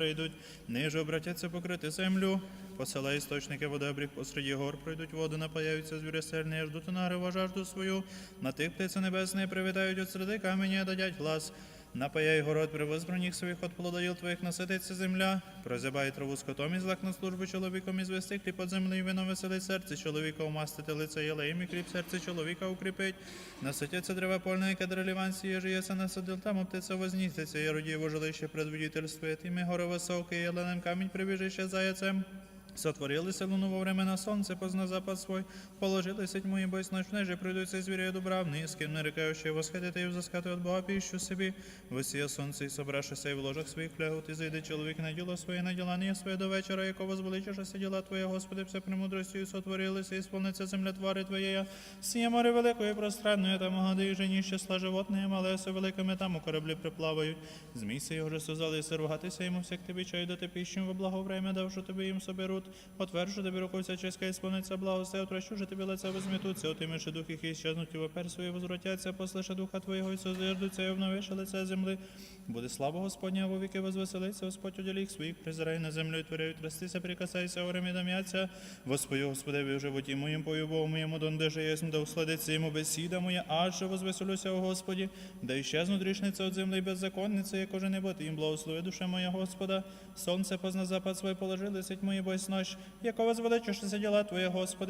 прийдуть, ниже обратяться покрити землю, посела істочники води обріг посереді гор, пройдуть воду, напаяються звірі сильні, ждуть нарева жажду свою, на тих птиці небесні привітають от середи камені, дадять глас. Напаяй город при возбраних своїх от плодоїл твоїх насититься земля, прозябай траву скотом і злак на службу чоловіком і звести хліб под землі, і вино веселить серце чоловіка, умастити лице єлеєм, і хліб серце чоловіка укріпить. Наситяться дерева польне, яке дреліван сіє, жиється насадил, там птиця возніститься, і родіво жилище предводительствує, тими гори високі, і єленем камінь прибіжище заяцем. Сотворилися луну во времена сонце, позна запад свой, положилися тьму і бойсь ночне, же прийдуться звірі дубравні, з ким нарекаючи восходити і взискати від Бога піщу собі, висіє сонце і собрашися і в ложах своїх флягут, і зайде чоловік на діло своє, на ділання своє до вечора, якого звеличишся діла Твоє, Господи, все премудростю сотворилися, і сповниться земля твари Твоєя, сіє море великої пространної, там годи і жені щасла животне, мале все великими там у кораблі приплавають. Змійся його же сузали, і сирватися йому всяк тобі чай дати піщу во благо время, давши тобі їм соберуть. Отверджу тобі руку вся чеська і сповниться благо, отращу же тобі лице возмітуться, отимеши дух і щезнуть, і вопер свої возвратяться, послише духа і созиждуться, і обновиши лице земли. Буде слава Господня, во віки возвеселиться, Господь уділі їх своїх, призирай на землю і творяють трястися, прикасайся, орем і дам'яться. Господи, Господи, в животі моїм, пою Богу моєму, донде же єсмь, да усладиться йому бесіда моя, аж же возвеселюся, о Господі, да іщезнуть рішниця від земли і беззаконниця, як уже небо, ти їм благослови душа моя Господа. Сонце позна запад свой положили, сить мої бойсь ночь, якого звеличишся діла Твоє, Господи,